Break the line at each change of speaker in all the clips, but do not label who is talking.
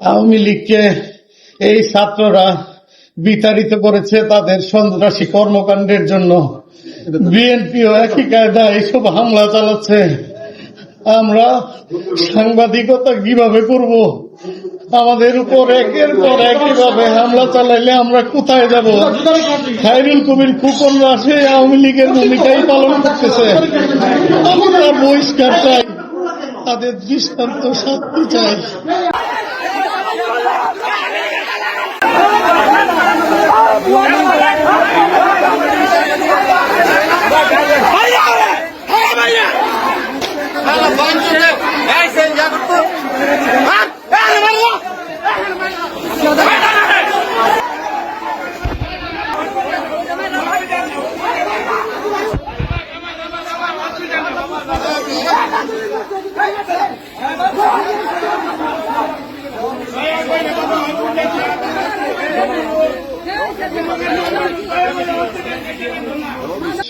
আওয়ামী লীগকে এই ছাত্ররা বিতাড়িত করেছে তাদের সন্ত্রাসী কর্মকাণ্ডের জন্য। বিএনপিও একই কায়দা এইসব হামলা চালাচ্ছে। আমরা সাংবাদিকতা কীভাবে করব? আমাদের উপর একের পর একইভাবে হামলা চালাইলে আমরা কোথায় যাব? খাইরুল কবির খুকনরা সেই আওয়ামী লীগের ভূমিকাই পালন করতেছে। আমরা বহিষ্কার চাই। তাদের দৃষ্টান্ত শাস্তি চাই।
এই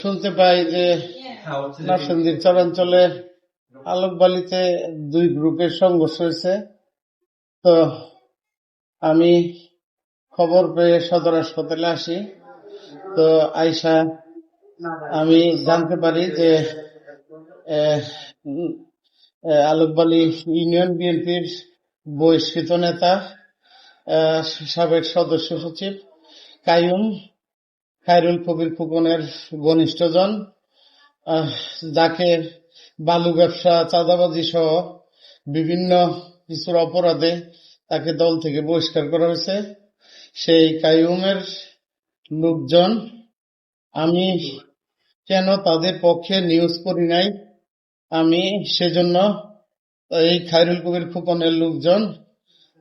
শুনতে পাই যে নরসিংদীর চরাঞ্চলে আলোকবালিতে দুই গ্রুপের সংঘর্ষ হয়েছে। তো আমি খবর পেয়ে সদর হাসপাতালে আসি। তো আইসা আমি জানতে পারি যে আলোকবালি ইউনিয়ন বিএনপির বহিষ্কৃত নেতা সাবেক সদস্য সচিব কায়ুম খায়রুল কবির ফুকনের ঘনিষ্ঠজন যাকে বালু ব্যবসা চাঁদাবাজি সহ বিভিন্ন কিছুর অপরাধে তাকে দল থেকে বহিষ্কার করা হয়েছে। সেই কায়ুমের লোকজন আমি কেন তাদের পক্ষে নিউজ করি নাই? আমি সেজন্য এই খায়রুল কবির ফুকনের লোকজন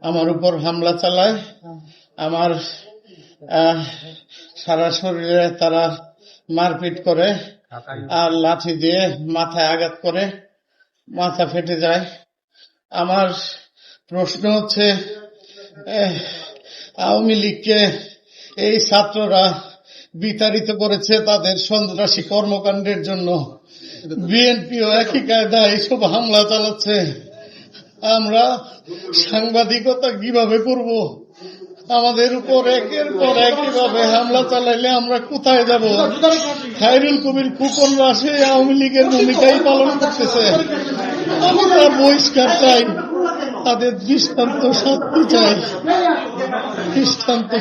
আমার উপর হামলা চালায়। আমার সারা শরীরে তারা মারপিট করে আর লাঠি দিয়ে মাথায় আঘাত করে মাথা ফেটে যায়। আমার প্রশ্ন হচ্ছে আওয়ামী লীগকে এই ছাত্ররা বিতাড়িত করেছে তাদের সন্ত্রাসী কর্মকাণ্ডের জন্য। বিএনপিও একই কায়দা এইসব হামলা চালাচ্ছে। আমরা সাংবাদিকতা কীভাবে করব? আমাদের উপর একের পর একইভাবে হামলা চালাইলে আমরা কোথায় যাব? খাইরুল কবির কুপন রাশে আওয়ামী লীগের ভূমিকাই পালন করতেছে। আমরা বহিষ্কার চাই, তাদের দৃষ্টান্ত শাস্তি চাই। দৃষ্টান্ত।